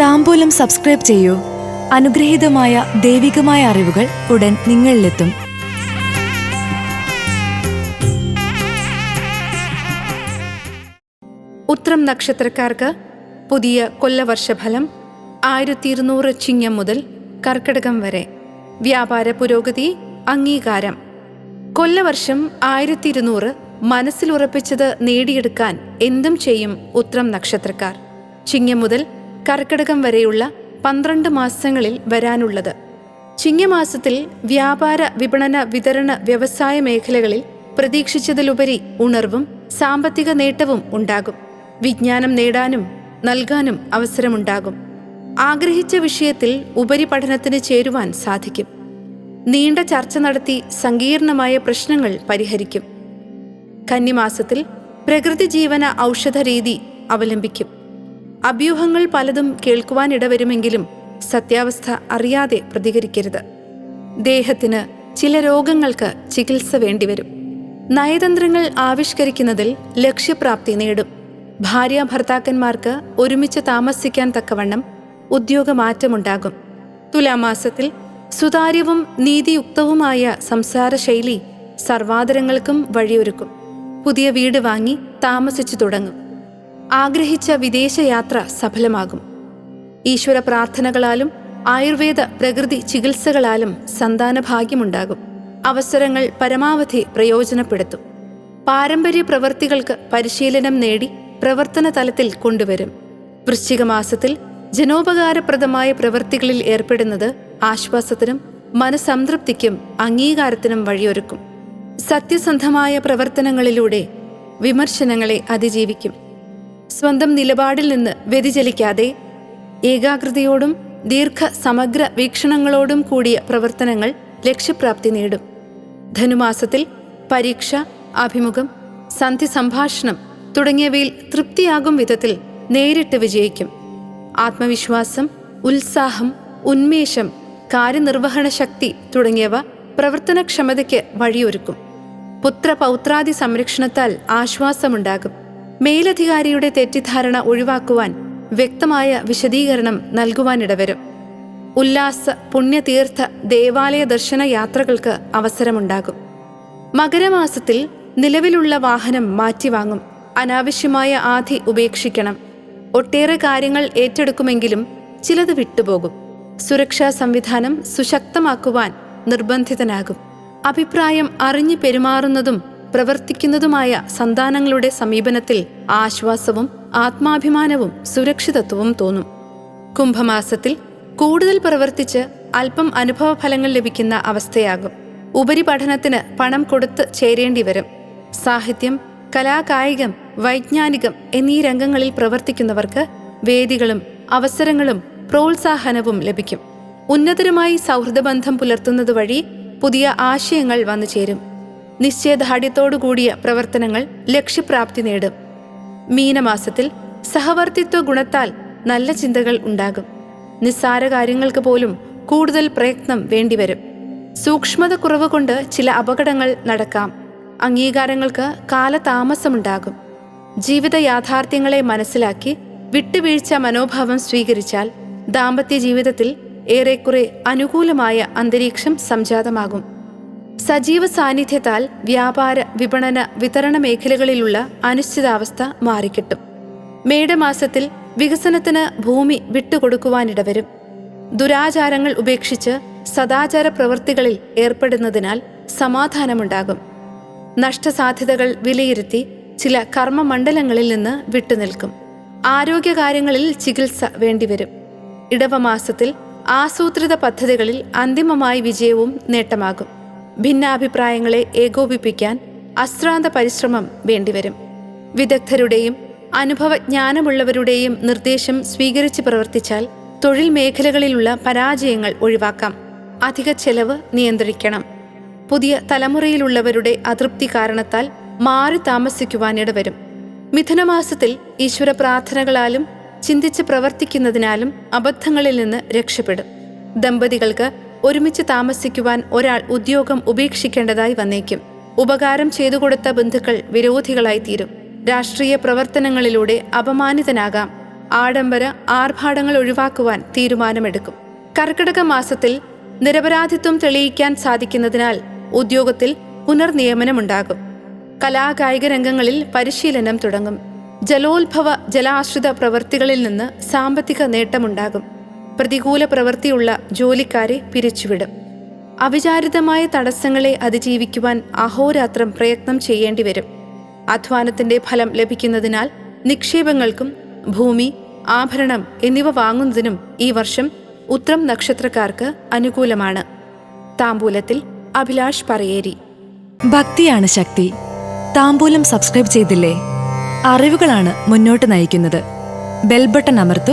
താമ്പൂലം subscribe ചെയ്യൂ. അനുഗ്രഹീതമായ ദൈവികമായ അറിവുകൾ ഉടൻ നിങ്ങളിലെത്തും. ഉത്രം നക്ഷത്രക്കാർക്ക് പുതിയ കൊല്ലവർഷഫലം ആയിരത്തി ഇരുന്നൂറ് ചിങ്ങം മുതൽ കർക്കിടകം വരെ. വ്യാപാര പുരോഗതി അംഗീകാരം. കൊല്ലവർഷം ആയിരത്തി ഇരുന്നൂറ് മനസ്സിലുറപ്പിച്ചത് നേടിയെടുക്കാൻ എന്തും ചെയ്യും ഉത്രം നക്ഷത്രക്കാർ. ചിങ്ങം മുതൽ കർക്കിടകം വരെയുള്ള പന്ത്രണ്ട് മാസങ്ങളിൽ വരാനുള്ളത്. ചിങ്ങമാസത്തിൽ വ്യാപാര വിപണന വിതരണ വ്യവസായ മേഖലകളിൽ പ്രതീക്ഷിച്ചതിലുപരി ഉണർവും സാമ്പത്തിക നേട്ടവും ഉണ്ടാകും. വിജ്ഞാനം നേടാനും നൽകാനും അവസരമുണ്ടാകും. ആഗ്രഹിച്ച വിഷയത്തിൽ ഉപരിപഠനത്തിന് ചേരുവാൻ സാധിക്കും. നീണ്ട ചർച്ച നടത്തി സങ്കീർണമായ പ്രശ്നങ്ങൾ പരിഹരിക്കും. കന്നിമാസത്തിൽ പ്രകൃതി ജീവന ഔഷധ രീതി അവലംബിക്കും. അഭ്യൂഹങ്ങൾ പലതും കേൾക്കുവാനിടവരുമെങ്കിലും സത്യാവസ്ഥ അറിയാതെ പ്രതികരിക്കരുത്. ദേഹത്തിന് ചില രോഗങ്ങൾക്ക് ചികിത്സ വേണ്ടിവരും. നയതന്ത്രങ്ങൾ ആവിഷ്കരിക്കുന്നതിൽ ലക്ഷ്യപ്രാപ്തി നേടും. ഭാര്യ ഭർത്താക്കന്മാർക്ക് ഒരുമിച്ച് താമസിക്കാൻ തക്കവണ്ണം ഉദ്യോഗമാറ്റമുണ്ടാകും. തുലാമാസത്തിൽ സുതാര്യവും നീതിയുക്തവുമായ സംസാര ശൈലി സർവാദരങ്ങൾക്കും വഴിയൊരുക്കും. പുതിയ വീട് വാങ്ങി താമസിച്ചു തുടങ്ങും. ആഗ്രഹിച്ച വിദേശയാത്ര സഫലമാകും. ഈശ്വര പ്രാർത്ഥനകളാലും ആയുർവേദ പ്രകൃതി ചികിത്സകളാലും സന്താന ഭാഗ്യമുണ്ടാകും അവസരങ്ങൾ പരമാവധി പ്രയോജനപ്പെടുത്തും. പാരമ്പര്യ പ്രവൃത്തികൾക്ക് പരിശീലനം നേടി പ്രവർത്തന തലത്തിൽ കൊണ്ടുവരും. വൃശ്ചിക മാസത്തിൽ ജനോപകാരപ്രദമായ പ്രവൃത്തികളിൽ ഏർപ്പെടുന്നത് ആശ്വാസത്തിനും മനസംതൃപ്തിക്കും അംഗീകാരത്തിനും വഴിയൊരുക്കും. സത്യസന്ധമായ പ്രവർത്തനങ്ങളിലൂടെ വിമർശനങ്ങളെ അതിജീവിക്കും. സ്വന്തം നിലപാടിൽ നിന്ന് വ്യതിചലിക്കാതെ ഏകാഗ്രതയോടും ദീർഘ സമഗ്ര വീക്ഷണങ്ങളോടും കൂടിയ പ്രവർത്തനങ്ങൾ ലക്ഷ്യപ്രാപ്തി നേടും. ധനുമാസത്തിൽ പരീക്ഷ അഭിമുഖം സന്ധി സംഭാഷണം തുടങ്ങിയവയിൽ തൃപ്തിയാകും വിധത്തിൽ നേരിട്ട് വിജയിക്കും. ആത്മവിശ്വാസം ഉത്സാഹം ഉന്മേഷം കാര്യനിർവഹണ ശക്തി തുടങ്ങിയവ പ്രവർത്തനക്ഷമതയ്ക്ക് വഴിയൊരുക്കും. പുത്രപൗത്രാദി സംരക്ഷണത്താൽ ആശ്വാസമുണ്ടാകും. മേലധികാരിയുടെ തെറ്റിദ്ധാരണ ഒഴിവാക്കുവാൻ വ്യക്തമായ വിശദീകരണം നൽകുവാനിടവരും. ഉല്ലാസ പുണ്യതീർത്ഥ ദേവാലയ ദർശന യാത്രകൾക്ക് അവസരമുണ്ടാകും. മകരമാസത്തിൽ നിലവിലുള്ള വാഹനം മാറ്റിവാങ്ങും. അനാവശ്യമായ ആധി ഉപേക്ഷിക്കണം. ഒട്ടേറെ കാര്യങ്ങൾ ഏറ്റെടുക്കുമെങ്കിലും ചിലത് വിട്ടുപോകും. സുരക്ഷാ സംവിധാനം സുശക്തമാക്കുവാൻ നിർബന്ധിതനാകും. അഭിപ്രായം അറിഞ്ഞു പെരുമാറുന്നതും പ്രവർത്തിക്കുന്നതുമായ സന്താനങ്ങളുടെ സമീപനത്തിൽ ആശ്വാസവും ആത്മാഭിമാനവും സുരക്ഷിതത്വവും തോന്നും. കുംഭമാസത്തിൽ കൂടുതൽ പ്രവർത്തിച്ച് അല്പം അനുഭവഫലങ്ങൾ ലഭിക്കുന്ന അവസ്ഥയാകും. ഉപരിപഠനത്തിന് പണം കൊടുത്ത് ചേരേണ്ടി വരും. സാഹിത്യം കലാകായികം വൈജ്ഞാനികം എന്നീ രംഗങ്ങളിൽ പ്രവർത്തിക്കുന്നവർക്ക് വേദികളും അവസരങ്ങളും പ്രോത്സാഹനവും ലഭിക്കും. ഉന്നതരുമായി സൗഹൃദബന്ധം പുലർത്തുന്നത് വഴി പുതിയ ആശയങ്ങൾ വന്നു ചേരും നിശ്ചയദാർഢ്യത്തോടുകൂടിയ പ്രവർത്തനങ്ങൾ ലക്ഷ്യപ്രാപ്തി നേടും. മീനമാസത്തിൽ സഹവർത്തിത്വ ഗുണത്താൽ നല്ല ചിന്തകൾ ഉണ്ടാകും. നിസ്സാര കാര്യങ്ങൾക്ക് പോലും കൂടുതൽ പ്രയത്നം വേണ്ടിവരും. സൂക്ഷ്മത കുറവ് കൊണ്ട് ചില അപകടങ്ങൾ നടക്കാം. അംഗീകാരങ്ങൾക്ക് കാലതാമസമുണ്ടാകും. ജീവിത യാഥാർത്ഥ്യങ്ങളെ മനസ്സിലാക്കി വിട്ടുവീഴ്ച മനോഭാവം സ്വീകരിച്ചാൽ ദാമ്പത്യ ജീവിതത്തിൽ ഏറെക്കുറെ അനുകൂലമായ അന്തരീക്ഷം സംജാതമാകും. സജീവ സാന്നിധ്യത്താൽ വ്യാപാര വിപണന വിതരണ മേഖലകളിലുള്ള അനിശ്ചിതാവസ്ഥ മാറിക്കിട്ടും. മേടമാസത്തിൽ വികസനത്തിന് ഭൂമി വിട്ടുകൊടുക്കുവാനിടവരും. ദുരാചാരങ്ങൾ ഉപേക്ഷിച്ച് സദാചാര പ്രവൃത്തികളിൽ ഏർപ്പെടുന്നതിനാൽ സമാധാനമുണ്ടാകും. നഷ്ടസാധ്യതകൾ വിലയിരുത്തി ചില കർമ്മമണ്ഡലങ്ങളിൽ നിന്ന് വിട്ടുനിൽക്കും. ആരോഗ്യകാര്യങ്ങളിൽ ചികിത്സ വേണ്ടിവരും. ഇടവമാസത്തിൽ ആസൂത്രിത പദ്ധതികളിൽ അന്തിമമായി വിജയവും നേട്ടമാകും. ഭിന്നാഭിപ്രായങ്ങളെ ഏകോപിപ്പിക്കാൻ അശ്രാന്ത പരിശ്രമം വേണ്ടിവരും. വിദഗ്ധരുടെയും അനുഭവജ്ഞാനമുള്ളവരുടെയും നിർദ്ദേശം സ്വീകരിച്ച് പ്രവർത്തിച്ചാൽ തൊഴിൽ മേഖലകളിലുള്ള പരാജയങ്ങൾ ഒഴിവാക്കാം. അധിക ചെലവ് നിയന്ത്രിക്കണം. പുതിയ തലമുറയിലുള്ളവരുടെ അതൃപ്തി കാരണത്താൽ മാറി താമസിക്കുവാനിട വരും. മിഥുനമാസത്തിൽ ഈശ്വര പ്രാർത്ഥനകളാലും ചിന്തിച്ച് പ്രവർത്തിക്കുന്നതിനാലും അബദ്ധങ്ങളിൽ നിന്ന് രക്ഷപ്പെടും. ദമ്പതികൾക്ക് ഒരുമിച്ച് താമസിക്കുവാൻ ഒരാൾ ഉദ്യോഗം ഉപേക്ഷിക്കേണ്ടതായി വന്നേക്കും. ഉപകാരം ചെയ്തു കൊടുത്ത ബന്ധുക്കൾ വിരോധികളായി തീരും. രാഷ്ട്രീയ പ്രവർത്തനങ്ങളിലൂടെ അപമാനിതനാകാം. ആഡംബര ആർഭാടങ്ങൾ ഒഴിവാക്കുവാൻ തീരുമാനമെടുക്കും. കർക്കിടക മാസത്തിൽ നിരപരാധിത്വം തെളിയിക്കാൻ സാധിക്കുന്നതിനാൽ ഉദ്യോഗത്തിൽ പുനർനിയമനമുണ്ടാകും. കലാകായിക രംഗങ്ങളിൽ പരിശീലനം തുടങ്ങും. ജലോത്ഭവ ജലാശ്രിത പ്രവൃത്തികളിൽ നിന്ന് സാമ്പത്തിക നേട്ടമുണ്ടാകും. പ്രതികൂല പ്രവൃത്തിയുള്ള ജോലിക്കാരെ പിരിച്ചുവിടും. അവിചാരിതമായ തടസ്സങ്ങളെ അതിജീവിക്കുവാൻ അഹോരാത്രം പ്രയത്നം ചെയ്യേണ്ടി വരും. അധ്വാനത്തിന്റെ ഫലം ലഭിക്കുന്നതിനാൽ നിക്ഷേപങ്ങൾക്കും ഭൂമി ആഭരണം എന്നിവ വാങ്ങുന്നതിനും ഈ വർഷം ഉത്രം നക്ഷത്രക്കാർക്ക് അനുകൂലമാണ്. താമ്പൂലത്തിൽ അഭിലാഷ് പറയേരി. ഭക്തിയാണ് ശക്തി. താമ്പൂലം സബ്സ്ക്രൈബ് ചെയ്തില്ലേ? അറിവുകളാണ് മുന്നോട്ട് നയിക്കുന്നത്. ബെൽബട്ടൺ അമർത്തു.